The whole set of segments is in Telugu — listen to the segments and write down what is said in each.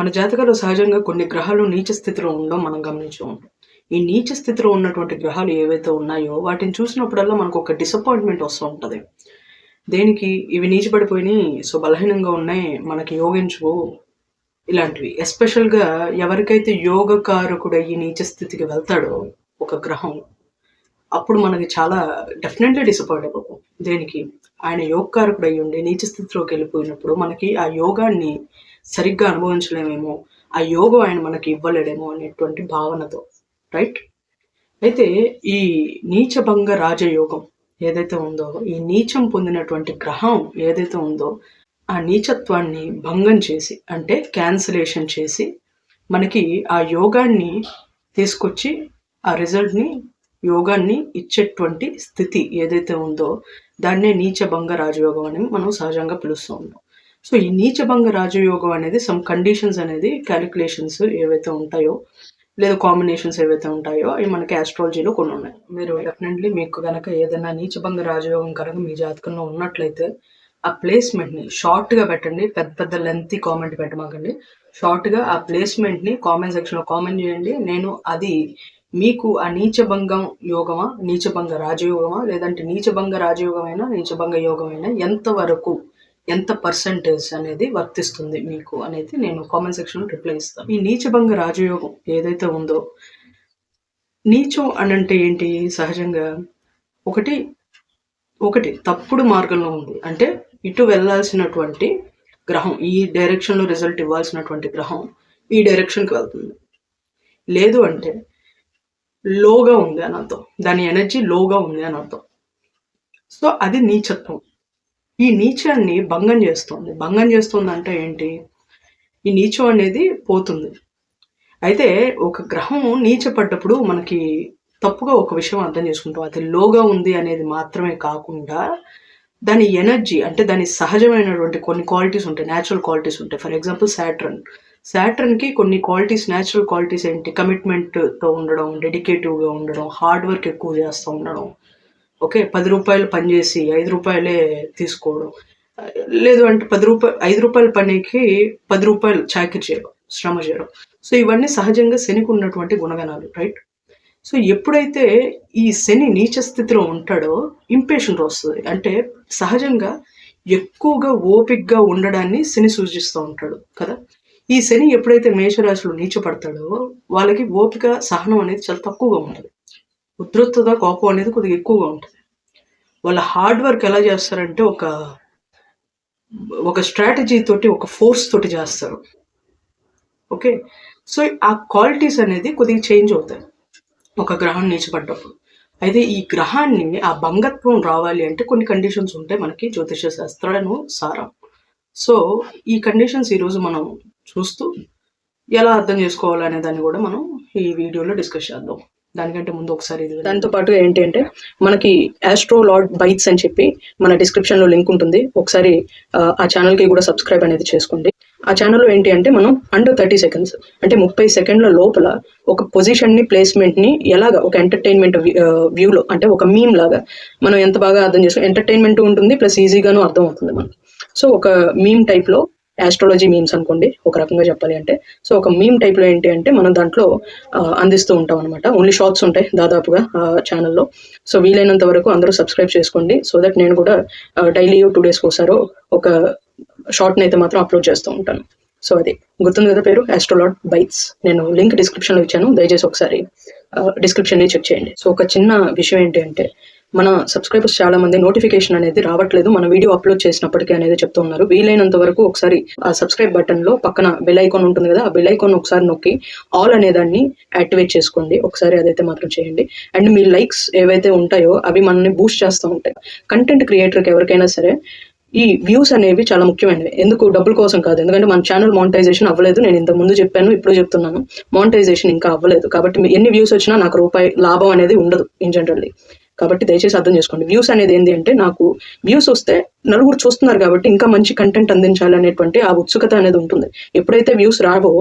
మన జాతకాలు సహజంగా కొన్ని గ్రహాలు నీచ స్థితిలో ఉండడం మనం గమనించు ఈ నీచ స్థితిలో ఉన్నటువంటి గ్రహాలు ఏవైతే ఉన్నాయో వాటిని చూసినప్పుడల్లా మనకు ఒక డిసప్పాయింట్మెంట్ వస్తూ ఉంటుంది. దేనికి? ఇవి నీచపడిపోయినాయి సో బలహీనంగా ఉన్నాయి మనకి యోగించవు ఇలాంటివి. ఎస్పెషల్గా ఎవరికైతే యోగకారకుడు అయ్యి నీచ స్థితికి వెళ్తాడో ఒక గ్రహం అప్పుడు మనకి చాలా డెఫినెట్లీ డిసప్పాయింట్ అయిపోతాం దేనికి? ఆయన యోగకారకుడు అయ్యి ఉండి నీచ స్థితిలోకి వెళ్ళిపోయినప్పుడు మనకి ఆ యోగాన్ని సరిగ్గా అనుభవించలేమేమో ఆ యోగం ఆయన మనకి ఇవ్వలేడేమో అనేటువంటి భావనతో రైట్ అయితే ఈ నీచభంగ రాజయోగం ఏదైతే ఉందో ఈ నీచం పొందినటువంటి గ్రహం ఏదైతే ఉందో ఆ నీచత్వాన్ని భంగం చేసి అంటే క్యాన్సిలేషన్ చేసి మనకి ఆ యోగాన్ని తీసుకొచ్చి ఆ రిజల్ట్ని యోగాన్ని ఇచ్చేటువంటి స్థితి ఏదైతే ఉందో దాన్నే నీచభంగ రాజయోగం అని మనం సహజంగా పిలుస్తూ ఉన్నాం. సో ఈ నీచభంగ రాజయోగం అనేది సమ్ కండిషన్స్ అనేది క్యాలిక్యులేషన్స్ ఏవైతే ఉంటాయో లేదా కాంబినేషన్స్ ఏవైతే ఉంటాయో అవి మనకి ఆస్ట్రాలజీలో కొన్ని ఉన్నాయి. మీరు డెఫినెట్లీ మీకు కనుక ఏదైనా నీచభంగ రాజయోగం కనుక మీ జాతకంలో ఉన్నట్లయితే ఆ ప్లేస్మెంట్ని షార్ట్గా పెట్టండి. పెద్ద పెద్ద లెంత్ కామెంట్ పెట్టమాకండి. షార్ట్గా ఆ ప్లేస్మెంట్ని కామెంట్ సెక్షన్లో కామెంట్ చేయండి. నేను అది మీకు ఆ నీచభంగం యోగమా నీచభంగ రాజయోగమా లేదంటే నీచభంగ రాజయోగమైనా నీచభంగ యోగమైనా ఎంతవరకు ఎంత పర్సంటేజ్ అనేది వర్తిస్తుంది మీకు అనేది నేను కామెంట్ సెక్షన్లో రిప్లై ఇస్తాను ఈ నీచభంగ రాజయోగం ఏదైతే ఉందో నీచం అని అంటే ఏంటి? సహజంగా ఒకటి ఒకటి తప్పుడు మార్గంలో ఉంది. అంటే ఇటు వెళ్ళాల్సినటువంటి గ్రహం ఈ డైరెక్షన్లో రిజల్ట్ ఇవ్వాల్సినటువంటి గ్రహం ఈ డైరెక్షన్కి వెళ్తుంది. లేదు అంటే లోగా ఉంది అని అర్థం. దాని ఎనర్జీ లోగా ఉంది అని అర్థం. సో అది నీచత్వం. ఈ నీచాన్ని భంగం చేస్తుంది. భంగం చేస్తుంది అంటే ఏంటి? ఈ నీచం అనేది పోతుంది. అయితే ఒక గ్రహం నీచపడ్డప్పుడు మనకి తప్పుగా ఒక విషయం అర్థం చేసుకుంటాం. అది లోగా ఉంది అనేది మాత్రమే కాకుండా దాని ఎనర్జీ అంటే దాని సహజమైనటువంటి కొన్ని క్వాలిటీస్ ఉంటాయి. న్యాచురల్ క్వాలిటీస్ ఉంటాయి. ఫర్ ఎగ్జాంపుల్ శాట్రన్ శాట్రన్కి కొన్ని క్వాలిటీస్ న్యాచురల్ క్వాలిటీస్ ఏంటి? కమిట్మెంట్తో ఉండడం డెడికేటివ్గా ఉండడం హార్డ్ వర్క్ ఎక్కువ చేస్తూ ఉండడం. ఓకే పది రూపాయలు పని చేసి ఐదు రూపాయలే తీసుకోవడం. లేదు అంటే పది రూపాయలు ఐదు రూపాయల పనికి పది రూపాయలు చాకరీ చేయడం శ్రమ చేయడం. సో ఇవన్నీ సహజంగా శనికి ఉన్నటువంటి గుణగణాలు రైట్? సో ఎప్పుడైతే ఈ శని నీచ స్థితిలో ఉంటాడో ఇంపేషెంట్ వస్తుంది. అంటే సహజంగా ఎక్కువగా ఓపిక్గా ఉండడాన్ని శని సూచిస్తూ ఉంటాడు కదా? ఈ శని ఎప్పుడైతే మేషరాశులు నీచపడతాడో వాళ్ళకి ఓపిక సహనం అనేది చాలా తక్కువగా ఉంటుంది. ఉధృతత కోపం అనేది కొద్దిగా ఎక్కువగా ఉంటుంది. వాళ్ళ హార్డ్ వర్క్ ఎలా చేస్తారంటే ఒక ఒక స్ట్రాటజీ తోటి ఒక ఫోర్స్ తోటి చేస్తారు. ఓకే సో ఆ క్వాలిటీస్ అనేది కొద్దిగా చేంజ్ అవుతాయి. ఒక గ్రహం నీచపడ్డప్పుడు అయితే ఈ గ్రహాన్ని ఆ భంగత్వం రావాలి అంటే కొన్ని కండిషన్స్ ఉంటాయి మనకి జ్యోతిష శాస్త్రాలను సారం. సో ఈ కండిషన్స్ ఈరోజు మనం చూస్తూ ఎలా అర్థం చేసుకోవాలనే దాన్ని కూడా మనం ఈ వీడియోలో డిస్కస్ చేద్దాం. దానికంటే ముందు ఒకసారి ఇది దాంతో పాటు ఏంటి అంటే మనకి ఆస్ట్రో లార్డ్ బైట్స్ అని చెప్పి మన డిస్క్రిప్షన్లో లింక్ ఉంటుంది. ఒకసారి ఆ, ఛానల్కి కూడా సబ్స్క్రైబ్ అనేది చేసుకోండి. ఆ ఛానల్లో ఏంటి అంటే మనం అండర్ థర్టీ సెకండ్స్ అంటే ముప్పై సెకండ్ల లోపల ఒక పొజిషన్ని ప్లేస్మెంట్ని ఎలాగ ఒక ఎంటర్టైన్మెంట్ వ్యూలో అంటే ఒక మీమ్ లాగా మనం ఎంత బాగా అర్థం చేసుకో ఎంటర్టైన్మెంట్ ఉంటుంది ప్లస్ ఈజీగాను అర్థం అవుతుంది మనం సో ఒక మీమ్ టైప్ యాస్ట్రాలజీ మీమ్స్ అనుకోండి ఒక రకంగా చెప్పాలి అంటే. సో ఒక మీమ్ టైప్లో ఏంటి అంటే మనం దాంట్లో అందిస్తూ ఉంటాం అనమాట ఓన్లీ షార్ట్స్ ఉంటాయి దాదాపుగా ఛానల్లో సో వీలైనంత వరకు అందరూ సబ్స్క్రైబ్ చేసుకోండి. సో దట్ నేను కూడా డైలీ టూ డేస్కి ఒకసారి ఒక షార్ట్ని అయితే మాత్రం అప్లోడ్ చేస్తూ ఉంటాను. సో అది. గుర్తుంది కదా పేరు? ఆస్ట్రోలాట్ బైట్స్ నేను లింక్ డిస్క్రిప్షన్లో ఇచ్చాను. దయచేసి ఒకసారి డిస్క్రిప్షన్ చెక్ చేయండి. సో ఒక చిన్న విషయం ఏంటి అంటే మన సబ్స్క్రైబర్స్ చాలా మంది నోటిఫికేషన్ అనేది రావట్లేదు. మన వీడియో అప్లోడ్ చేసినప్పటికీ అనేది చెప్తూ ఉన్నారు. వీలైనంత వరకు ఒకసారి ఆ సబ్స్క్రైబ్ బటన్లో పక్కన బెల్ ఐకాన్ ఉంటుంది కదా ఆ బెల్ ఐకాన్ ఒకసారి నొక్కి ఆల్ అనే దాన్ని యాక్టివేట్ చేసుకోండి. ఒకసారి అదైతే మాత్రం చేయండి. అండ్ మీ లైక్స్ ఏవైతే ఉంటాయో అవి మనల్ని బూస్ట్ చేస్తూ ఉంటాయి. కంటెంట్ క్రియేటర్కి ఎవరికైనా సరే ఈ వ్యూస్ అనేవి చాలా ముఖ్యమైనవి. ఎందుకు? డబ్బుల కోసం కాదు. ఎందుకంటే మన ఛానల్ మానిటైజేషన్ అవ్వలేదు. నేను ఇంత ముందు చెప్పాను ఇప్పుడు చెప్తున్నాను. మానిటైజేషన్ ఇంకా అవ్వలేదు. కాబట్టి ఎన్ని వ్యూస్ వచ్చినా నాకు రూపాయి లాభం అనేది ఉండదు ఇన్ జనరల్లీ కాబట్టి దయచేసి అర్థం చేసుకోండి. వ్యూస్ అనేది ఏంటి అంటే నాకు వ్యూస్ వస్తే నలుగురు చూస్తున్నారు కాబట్టి ఇంకా మంచి కంటెంట్ అందించాలి అనేటువంటి ఆ ఉత్సుకత అనేది ఉంటుంది. ఎప్పుడైతే వ్యూస్ రావో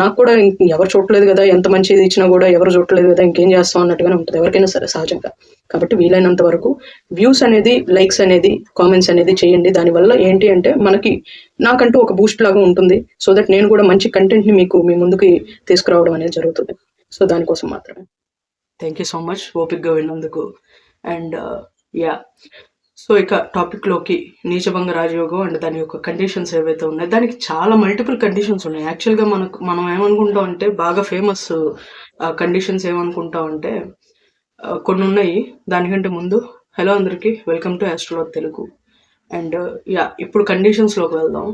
నాకు కూడా ఎవరు చూడలేదు కదా ఎంత మంచిది ఇచ్చినా కూడా ఎవరు చూడలేదు కదా ఇంకేం చేస్తాం అన్నట్టుగానే ఉంటుంది. ఎవరికైనా సరే సహజంగా. కాబట్టి వీలైనంత వరకు వ్యూస్ అనేది లైక్స్ అనేది కామెంట్స్ అనేది చేయండి. దానివల్ల ఏంటి అంటే మనకి నాకంటూ ఒక బూస్ట్ లాగా ఉంటుంది. సో దట్ నేను కూడా మంచి కంటెంట్ని మీకు మీ ముందుకి తీసుకురావడం అనేది జరుగుతుంది. సో దానికోసం మాత్రమే. థ్యాంక్ యూ సో మచ్ ఓపిక్గా విన్నందుకు. అండ్ uh, యా సో ఇక టాపిక్లోకి నీచభంగ రాజయోగం అండ్ దాని యొక్క కండిషన్స్ ఏవైతే ఉన్నాయో దానికి చాలా మల్టిపుల్ కండిషన్స్ ఉన్నాయి. యాక్చువల్గా మనకు మనం ఏమనుకుంటాం అంటే బాగా ఫేమస్ కండిషన్స్ uh, ఏమనుకుంటాం అంటే uh, కొన్ని ఉన్నాయి. దానికంటే ముందు హలో అందరికీ వెల్కమ్ టు ఆస్ట్రోలో తెలుగు అండ్ యా ఇప్పుడు కండిషన్స్లోకి వెళ్దాం.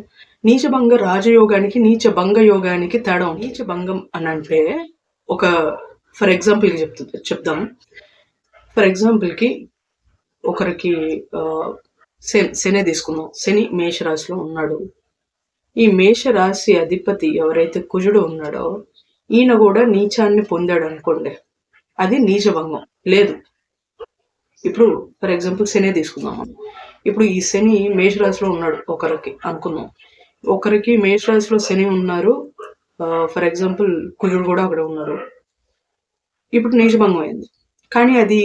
నీచభంగ రాజయోగానికి నీచభంగ యోగానికి తేడా ఉంది. నీచభంగం అని అంటే ఒక ఫర్ ఎగ్జాంపుల్కి చెప్తుంది చెప్దాం. ఫర్ ఎగ్జాంపుల్కి ఒకరికి ఆ, శని శని తీసుకుందాం. శని మేషరాశిలో ఉన్నాడు. ఈ మేషరాశి అధిపతి ఎవరైతే కుజుడు ఉన్నాడో ఈయన కూడా నీచాన్ని పొందాడు అనుకోండి. అది నీచభంగం. లేదు. ఇప్పుడు ఫర్ ఎగ్జాంపుల్ శని తీసుకుందాం. మనం. ఇప్పుడు ఈ శని మేషరాశిలో ఉన్నాడు ఒకరికి అనుకుందాం. ఒకరికి మేషరాశిలో శని ఉన్నారు. ఫర్ ఎగ్జాంపుల్ కుజుడు కూడా అక్కడ ఉన్నారు ఇప్పుడు నీచభంగం అయింది. కానీ అది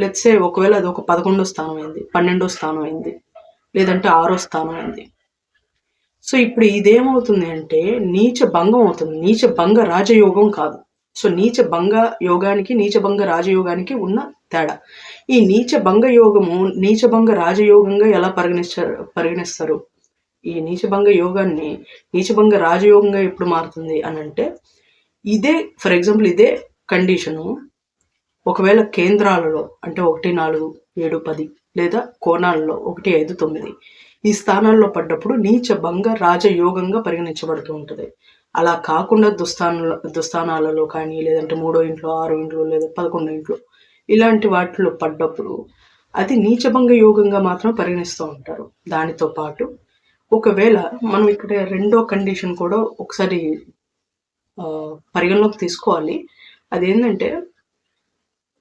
లెట్సే ఒకవేళ అది ఒక పదకొండో స్థానం అయింది పన్నెండో స్థానం అయింది లేదంటే ఆరో స్థానం అయింది. సో ఇప్పుడు ఇదేమవుతుంది అంటే నీచ భంగం అవుతుంది. నీచ భంగ రాజయోగం కాదు. సో నీచ భంగ యోగానికి నీచ భంగ రాజయోగానికి ఉన్న తేడా. ఈ నీచ భంగ యోగము నీచ భంగ రాజయోగంగా ఎలా పరిగణిస్తారు పరిగణిస్తారు? ఈ నీచభంగ యోగాన్ని నీచభంగ రాజయోగంగా ఎప్పుడు మారుతుంది అని అంటే ఇదే ఫర్ ఎగ్జాంపుల్ ఇదే కండిషను ఒకవేళ కేంద్రాలలో అంటే ఒకటి నాలుగు ఏడు పది లేదా కోణాలలో ఒకటి ఐదు తొమ్మిది ఈ స్థానాల్లో పడ్డప్పుడు నీచ భంగ రాజయోగంగా పరిగణించబడుతూ ఉంటుంది. అలా కాకుండా దుస్థానాల దుస్థానాలలో కానీ లేదంటే మూడో ఇంట్లో ఆరో ఇంట్లో లేదా పదకొండో ఇంట్లో ఇలాంటి వాటిలో పడ్డప్పుడు అది నీచభంగ యోగంగా మాత్రం పరిగణిస్తూ ఉంటారు. దానితో పాటు ఒకవేళ మనం ఇక్కడ రెండో కండిషన్ కూడా ఒకసారి పరిగణలోకి తీసుకోవాలి. అదేంటంటే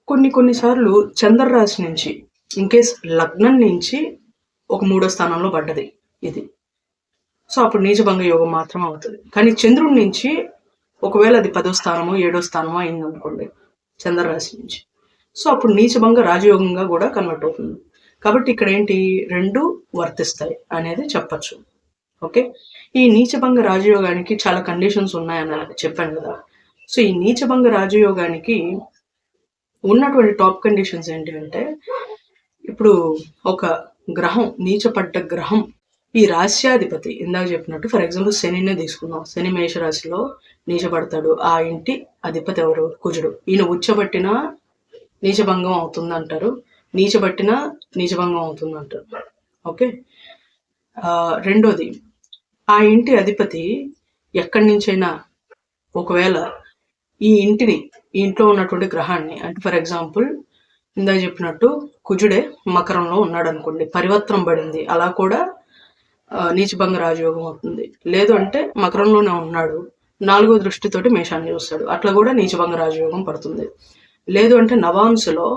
కొన్ని కొన్నిసార్లు చంద్రరాశి నుంచి ఇన్కేస్ లగ్నం నుంచి ఒక మూడో స్థానంలో పడ్డది ఇది. సో అప్పుడు నీచభంగ యోగం మాత్రం అవుతుంది. కానీ చంద్రుడి నుంచి ఒకవేళ అది పదో స్థానమో ఏడో స్థానమో అయింది అనుకోండి చంద్రరాశి నుంచి. సో అప్పుడు నీచభంగ రాజయోగంగా కూడా కన్వర్ట్ అవుతుంది. కాబట్టి ఇక్కడ ఏంటి? రెండు వర్తిస్తాయి అనేది చెప్పచ్చు. ఓకే? ఈ నీచభంగ రాజయోగానికి చాలా కండిషన్స్ ఉన్నాయని చెప్పాను కదా. సో ఈ నీచభంగ రాజయోగానికి ఉన్నటువంటి టాప్ కండిషన్స్ ఏంటి అంటే ఇప్పుడు ఒక గ్రహం నీచపడ్డ గ్రహం ఈ రాశ్యాధిపతి ఇందాక చెప్పినట్టు ఫర్ ఎగ్జాంపుల్ శనినే తీసుకుందాం. శని మేషరాశిలో నీచపడతాడు. ఆ ఇంటి అధిపతి ఎవరు? కుజుడు. ఈయన ఉచ్చబట్టిన నీచభంగం అవుతుంది అంటారు నీచబట్టిన నీచభంగం అవుతుంది అంటారు ఓకే? ఆ, రెండోది ఆ ఇంటి అధిపతి ఎక్కడి నుంచైనా ఒకవేళ ఈ ఇంటిని ఈ ఇంట్లో ఉన్నటువంటి గ్రహాన్ని అంటే ఫర్ ఎగ్జాంపుల్ ఇందాక చెప్పినట్టు కుజుడే మకరంలో ఉన్నాడు అనుకోండి పరివర్తనం పడింది అలా కూడా నీచభంగ రాజయోగం అవుతుంది. లేదు అంటే మకరంలోనే ఉన్నాడు నాలుగో దృష్టితోటి మేషాన్ని చూస్తాడు అట్లా కూడా నీచభంగ రాజయోగం పడుతుంది. లేదు అంటే నవాంశలో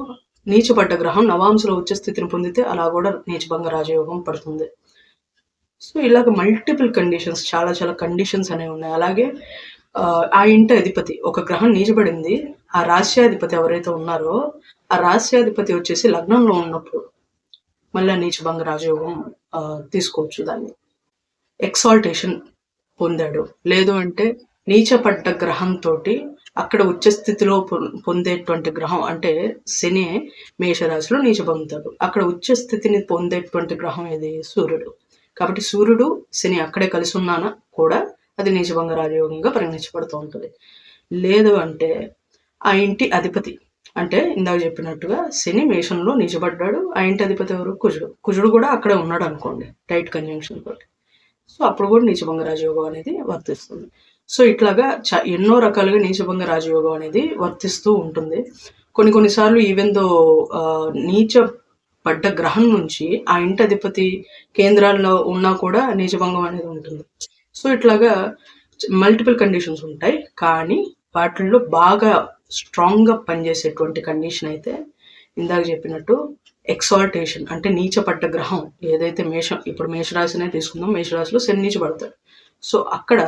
నీచపడ్డ గ్రహం నవాంశలో ఉచ్చ స్థితిని పొందితే అలా కూడా నీచభంగ రాజయోగం పడుతుంది. సో ఇలాగ మల్టిపుల్ కండిషన్స్ చాలా చాలా కండిషన్స్ అనేవి ఉన్నాయి. అలాగే ఆ, ఆ ఇంటి అధిపతి ఒక గ్రహం నీచబడింది ఆ రాశ్యాధిపతి ఎవరైతే ఉన్నారో ఆ రాశ్యాధిపతి వచ్చేసి లగ్నంలో ఉన్నప్పుడు మళ్ళీ నీచభంగ రాజయోగం తీసుకోవచ్చు దాన్ని. ఎక్సాల్టేషన్ పొందాడు. లేదు అంటే నీచపడ్డ గ్రహంతో అక్కడ ఉచ్చ స్థితిలో పొందేటువంటి గ్రహం అంటే శని మేషరాశిలో నీచ పొందుతాడు అక్కడ ఉచ్చ స్థితిని పొందేటువంటి గ్రహం ఏది? సూర్యుడు. కాబట్టి సూర్యుడు శని అక్కడే కలిసి ఉన్నానా కూడా అది నీచభంగ రాజయోగంగా పరిగణించబడుతూ ఉంటుంది. లేదు అంటే ఆ ఇంటి అధిపతి. అంటే ఇందాక చెప్పినట్టుగా శని మేషంలో నిజపడ్డాడు ఆ ఇంటి అధిపతి ఎవరు? కుజుడు. కుజుడు కూడా అక్కడే ఉన్నాడు అనుకోండి టైట్ కంజంక్షన్ తోటి. సో అప్పుడు కూడా నీచభంగ రాజయోగం అనేది వర్తిస్తుంది. సో ఇట్లాగా చ ఎన్నో రకాలుగా నీచభంగ రాజయోగం అనేది వర్తిస్తూ ఉంటుంది. కొన్ని కొన్నిసార్లు ఈవెన్ దో నీచ పడ్డ గ్రహం నుంచి ఆ ఇంటి అధిపతి కేంద్రాల్లో ఉన్నా కూడా నీచభంగం అనేది ఉంటుంది. సో ఇట్లాగా మల్టిపుల్ కండిషన్స్ ఉంటాయి. కానీ వాటిల్లో బాగా స్ట్రాంగ్గా పనిచేసేటువంటి కండిషన్ అయితే ఇందాక చెప్పినట్టు ఎక్సాల్టేషన్ అంటే నీచపడ్డ గ్రహం ఏదైతే మేషం ఇప్పుడు మేషరాశినే తీసుకుందాం మేషరాశిలో శని నీచపడతాడు సో అక్కడ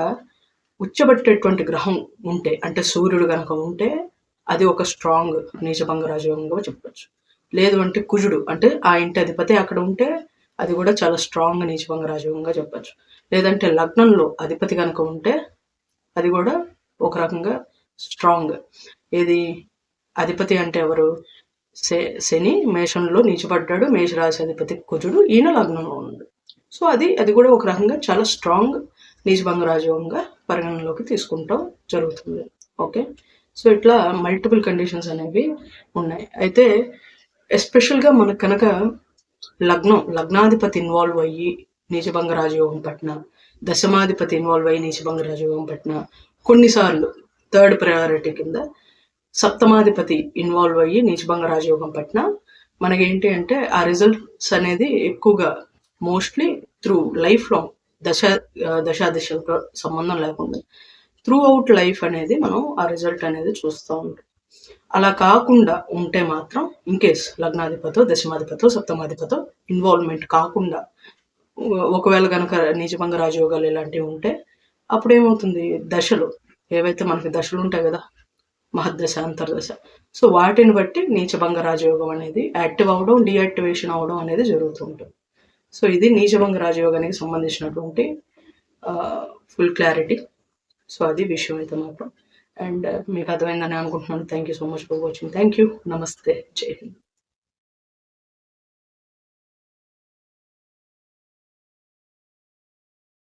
ఉచ్చబట్టేటువంటి గ్రహం ఉంటే అంటే సూర్యుడు కనుక ఉంటే అది ఒక స్ట్రాంగ్ నీచభంగ రాజయోగంగా చెప్పొచ్చు. లేదు అంటే కుజుడు అంటే ఆ ఇంటి అధిపతి అక్కడ ఉంటే అది కూడా చాలా స్ట్రాంగ్ నీచభంగ రాజయోగంగా చెప్పచ్చు. లేదంటే లగ్నంలో అధిపతి కనుక ఉంటే అది కూడా ఒక రకంగా స్ట్రాంగ్. ఏది? అధిపతి అంటే ఎవరు? శని మేషంలో నీచపడ్డాడు మేషరాశి అధిపతి కుజుడు. ఈయన లగ్నంలో ఉన్నాడు. సో అది అది కూడా ఒక రకంగా చాలా స్ట్రాంగ్ నిజభంగ రాజయోగంగా పరిగణనలోకి తీసుకుంటాం. జరుగుతుంది. ఓకే? సో ఇట్లా మల్టిపుల్ కండిషన్స్ అనేవి ఉన్నాయి. అయితే ఎస్పెషల్గా మనకు కనుక లగ్నం లగ్నాధిపతి ఇన్వాల్వ్ అయ్యి నిజభంగ రాజయోగం పట్టిన దశమాధిపతి ఇన్వాల్వ్ అయ్యి నిజభంగ రాజయోగం పట్టిన కొన్నిసార్లు థర్డ్ ప్రయారిటీ కింద సప్తమాధిపతి ఇన్వాల్వ్ అయ్యి నీచభంగ రాజయోగం మనకి మనకేంటి అంటే ఆ రిజల్ట్స్ అనేది ఎక్కువగా మోస్ట్లీ త్రూ లైఫ్ లాంగ్ దశ దశా దిశలతో సంబంధం లేకుండా త్రూ అవుట్ లైఫ్ అనేది మనం ఆ రిజల్ట్ అనేది చూస్తూ ఉంటాం. అలా కాకుండా ఉంటే మాత్రం ఇన్ కేస్ లగ్నాధిపతో దశమాధిపతో సప్తమాధిపతో ఇన్వాల్వ్మెంట్ కాకుండా ఒకవేళ కనుక నిజభంగ రాజయోగాలు ఇలాంటివి ఉంటే అప్పుడు ఏమవుతుంది దశలు ఏవైతే మనకి దశలు ఉంటాయి కదా మహద్దశ అంతర్దశ సో వాటిని బట్టి నీచభంగ రాజయోగం అనేది యాక్టివ్ అవ్వడం డియాక్టివేషన్ అవ్వడం అనేది జరుగుతుంటుంది సో ఇది నీచభంగ రాజయోగానికి సంబంధించినటువంటి ఫుల్ క్లారిటీ. సో అది విషయం అయితే మాత్రం. అండ్ మీకు అర్థమైందని అనుకుంటున్నాను. Thank you so much for watching. Thank you నమస్తే. జై హింద్.